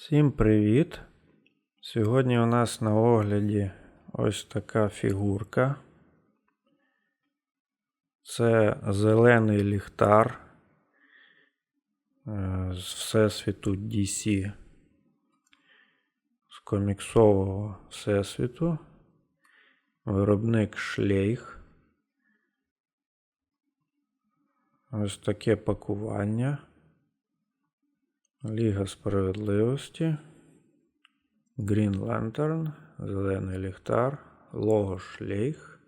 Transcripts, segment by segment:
Всім привіт! Сьогодні у нас на огляді ось така фігурка. Це зелений ліхтар е, з Всесвіту DC. З коміксового Всесвіту. Виробник Шлейх. Ось таке пакування. Ліга справедливості. Green Lantern, Зелений ліхтар, лого шлейх.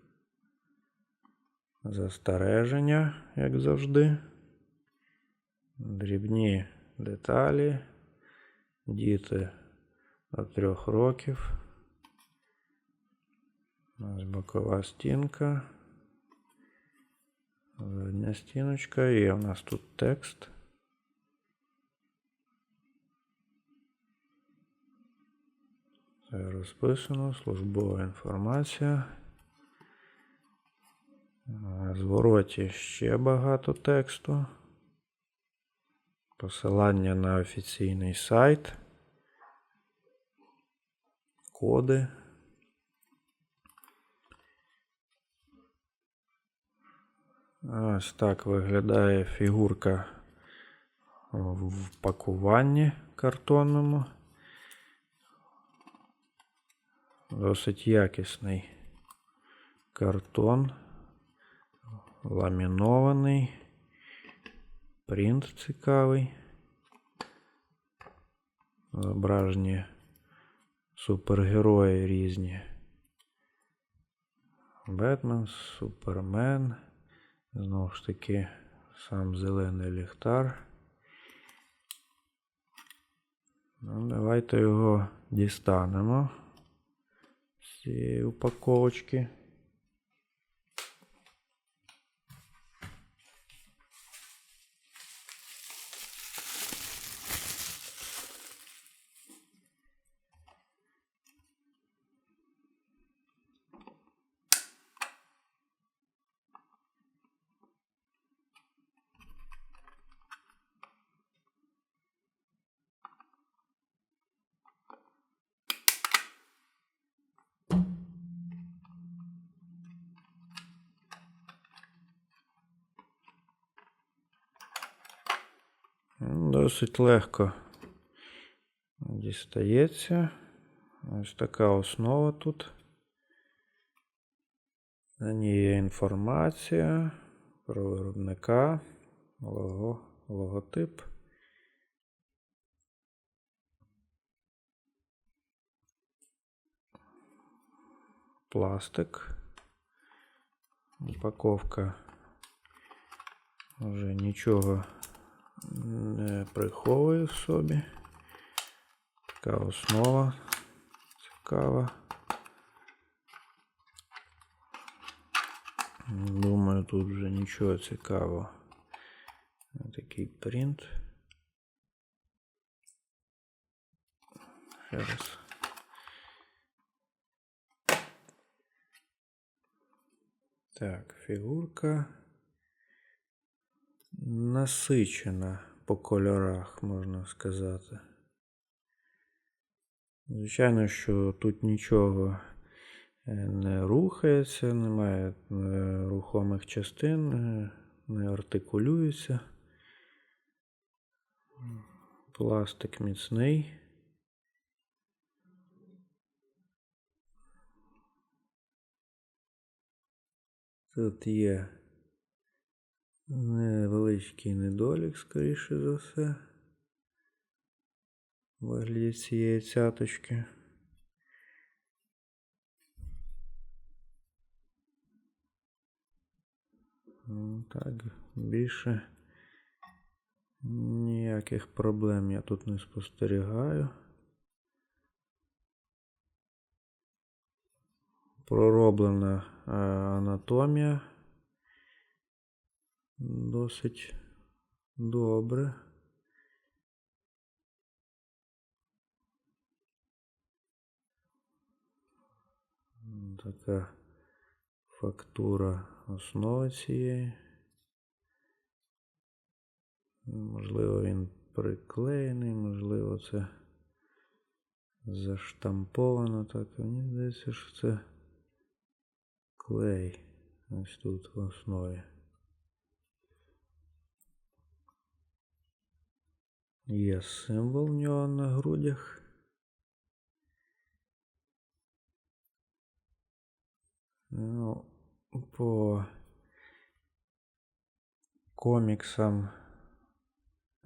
Застереження, як завжди. Дрібні деталі. Діти до трьох років. Ось бокова стінка. Задня стіночка. Є у нас тут текст. Розписано, службова інформація. Звороті ще багато тексту. Посилання на офіційний сайт. Коди. Ось так виглядає фігурка в пакуванні картонному. Досить якісний картон, ламінований, принт цікавий. Зображені супергерої різні. Бетмен, Супермен. Знову ж таки, сам зелений ліхтар. Ну, давайте його дістанемо цієї упаковочки. Досить легко дістається. Ось така основа тут. На ній є інформація про виробника, лого, логотип. Пластик. Упаковка вже нічого в собі. Така основа цікава. Думаю, тут вже нічого цікавого. Такий принт. Ще раз. Так, фігурка насичена по кольорах, можна сказати. Звичайно, що тут нічого е, не рухається, немає е, рухомих частин, е, не артикулюється. Пластик міцний. Тут є невеличкий недолік, скоріше за все. Вигляді цієї цяточки. Ну, Так, більше ніяких проблем я тут не спостерігаю. Пророблена е, анатомія досить добре. Така фактура основи цієї. Можливо, він приклеєний, можливо, це заштамповано так. Мені здається, що це клей. Ось тут в основі. Є символ в нього на грудях. Ну, по коміксам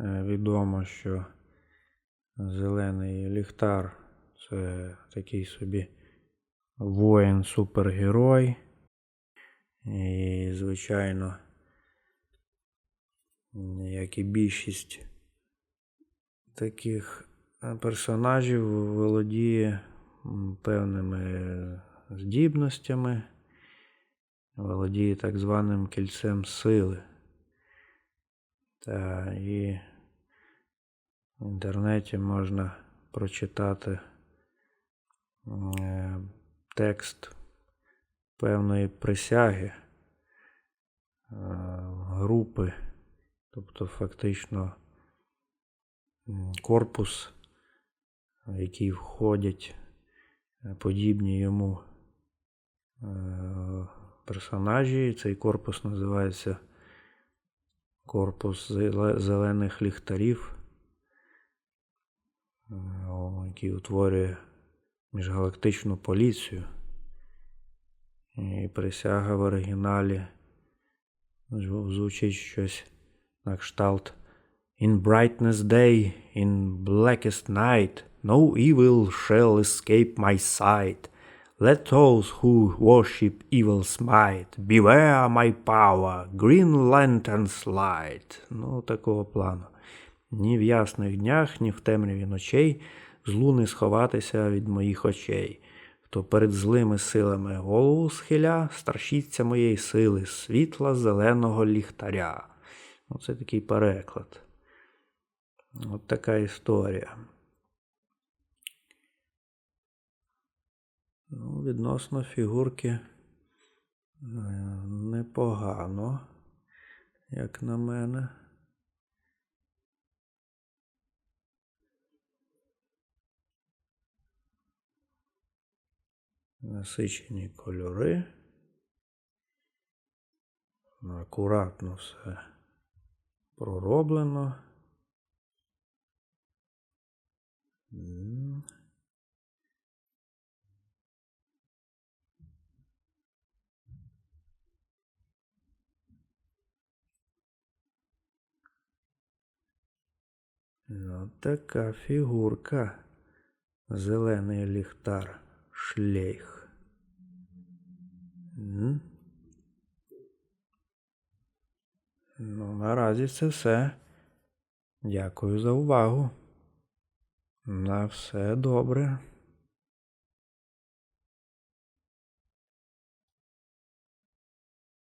е, відомо, що зелений ліхтар це такий собі воїн-супергерой. І, звичайно, як і більшість таких е, персонажів володіє певними здібностями, володіє так званим кільцем сили. Та і в інтернеті можна прочитати е, текст певної присяги е, групи, тобто фактично корпус, в який входять е, подібні йому е, персонажі. Цей корпус називається Корпус зелених ліхтарів, е, який утворює міжгалактичну поліцію. І присяга в оригіналі зв- звучить щось на кшталт In brightness day, in blackest night, no evil shall escape my sight. Let those who worship evil smite. Beware my power, green lantern's light. Ну, такого плану. Ні в ясних днях, ні в темряві ночей злу не сховатися від моїх очей. Хто перед злими силами голову схиля, страшіться моєї сили, світла зеленого ліхтаря. Оце такий переклад. От така історія. Ну, відносно фігурки е, непогано, як на мене. Насичені кольори. Акуратно все пророблено. Ну, така фігурка. Зелений ліхтар. Шлейх. М. Ну, наразі це все. Дякую за увагу. На все добре.